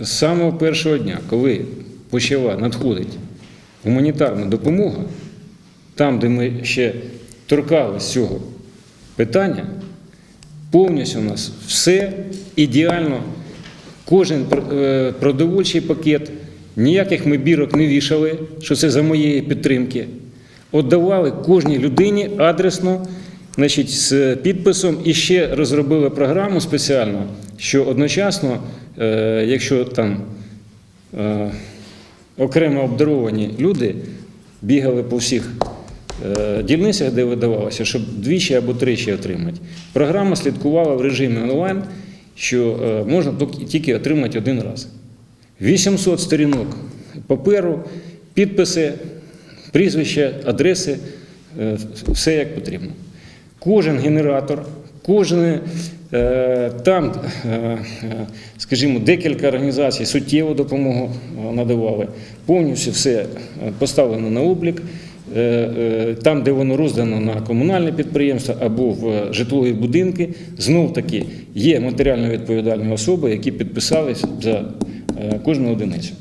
з самого першого дня, коли почала надходити гуманітарна допомога, там, де ми ще торкались цього питання, повністю у нас все ідеально. Кожен е, продовольчий пакет, ніяких ми бірок не вішали, що це за моєї підтримки. Отдавали кожній людині адресно, значить, з підписом і ще розробили програму спеціально, що одночасно, е, якщо там е, окремо обдаровані люди бігали по всіх е, дільницях, де видавалося, щоб двічі або тричі отримати. Програма слідкувала в режимі онлайн, що можна тільки- отримати один раз. 800 сторінок паперу, підписи, прізвища, адреси, все як потрібно. Кожен генератор, кожен е, там, е, е, скажімо, декілька організацій суттєву допомогу надавали. Повністю все поставлено на облік. Там, де воно роздано на комунальне підприємство або в житлові будинки, знов таки є матеріально відповідальні особи, які підписались за кожну одиницю.